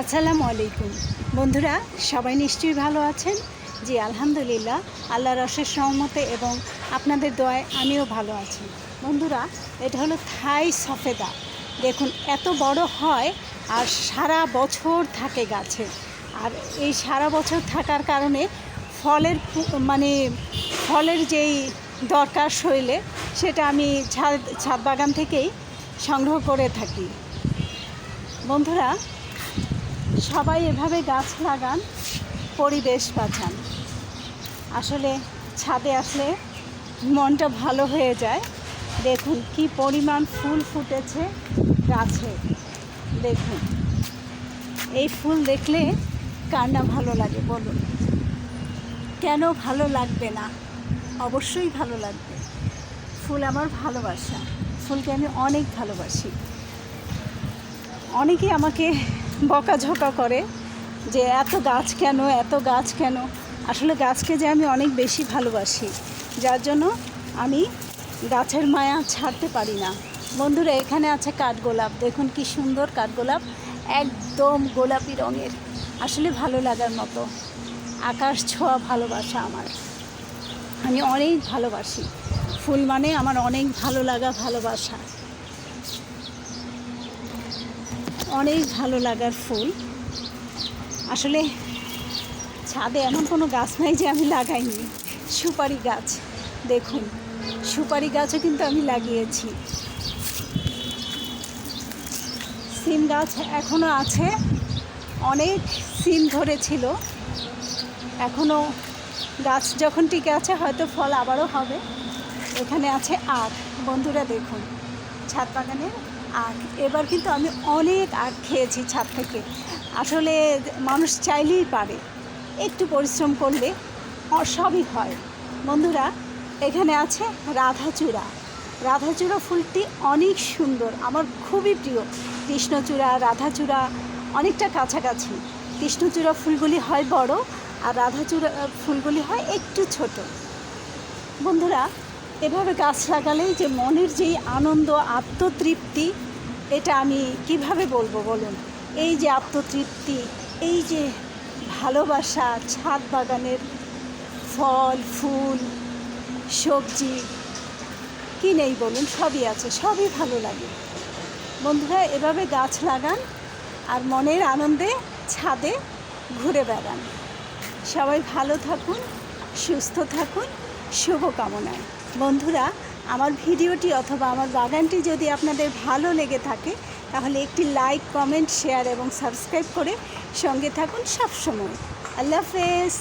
আসসালামু আলাইকুম বন্ধুরা, সবাই নিশ্চয়ই ভালো আছেন? জি, আলহামদুলিল্লাহ, আল্লাহর অশেষ সহমতে এবং আপনাদের দোয়ায় আমিও ভালো আছি। বন্ধুরা, এটা হলো থাই সফেদা। দেখুন, এত বড় হয় আর সারা বছর থাকে গাছে। আর এই সারা বছর থাকার কারণে ফলের মানে ফলের যেই দরকার শরীরে, সেটা আমি ছাদ ছাদ বাগান থেকেই সংগ্রহ করে থাকি। বন্ধুরা সবাই এভাবে গাছ লাগান, পরিবেশ বাঁচান। আসলে ছাদে আসলে মনটা ভালো হয়ে যায়। দেখুন কি পরিমাণ ফুল ফুটেছে গাছে। দেখুন। এই ফুল দেখলে কার না ভালো লাগে বলুন? কেন ভালো লাগবে না? অবশ্যই ভালো লাগবে। ফুল আমার ভালোবাসা। ফুলকে আমি অনেক ভালোবাসি। অনেকেই আমাকে বকাঝকা করে যে এত গাছ কেন, এত গাছ কেন? আসলে গাছকে যে আমি অনেক বেশি ভালোবাসি, যার জন্য আমি গাছের মায়া ছাড়তে পারি না। বন্ধুরা, এখানে আছে কাঠগোলাপ। দেখুন কি সুন্দর কাঠগোলাপ, একদম গোলাপি রঙের। আসলে ভালো লাগার মতো। আকাশ ছোঁয়া ভালোবাসা আমার। আমি অনেক ভালোবাসি। ফুল মানে আমার অনেক ভালো লাগা ভালোবাসা। অনেক ভালো লাগার ফুল। আসলে ছাদে এমন কোনো গাছ নাই যে আমি লাগাইনি। সুপারি গাছ, দেখুন। সুপারি গাছও কিন্তু আমি লাগিয়েছি। সিম গাছ এখনও আছে। অনেক সিম ধরেছিল। এখনও গাছ যখন টিকে আছে, হয়তো ফল আবারও হবে। এখানে আছে আখ। বন্ধুরা দেখুন, ছাদ বাগানের আখ। এবার কিন্তু আমি অনেক আখ খেয়েছি ছাদ থেকে। আসলে মানুষ চাইলেই পারে। একটু পরিশ্রম করলে সবই হয়। বন্ধুরা, এখানে আছে রাধাচূড়া। রাধাচূড়া ফুলটি অনেক সুন্দর। আমার খুবই প্রিয়। কৃষ্ণচূড়া, রাধাচূড়া অনেকটা কাছাকাছি। কৃষ্ণচূড়া ফুলগুলি হয় বড় আর রাধাচূড়া ফুলগুলি হয় একটু ছোট। বন্ধুরা এভাবে গাছ লাগালেই যে মনের যেই আনন্দ, আত্মতৃপ্তি, এটা আমি কীভাবে বলব বলুন? এই যে আত্মতৃপ্তি, এই যে ভালোবাসা, ছাদ বাগানের ফল, ফুল, সবজি, কি নেই বলুন? সবই আছে, সবই ভালো লাগে। বন্ধুরা, এভাবে গাছ লাগান আর মনের আনন্দে ছাদে ঘুরে বেড়ান। সবাই ভালো থাকুন, সুস্থ থাকুন। শুভকামনায়। বন্ধুরা, আমার ভিডিওটি অথবা আমার বাগানটি যদি আপনাদের ভালো লেগে থাকে, তাহলে একটি লাইক, কমেন্ট, শেয়ার এবং সাবস্ক্রাইব করে সঙ্গে থাকুন সবসময়। আল্লাহ হাফেজ।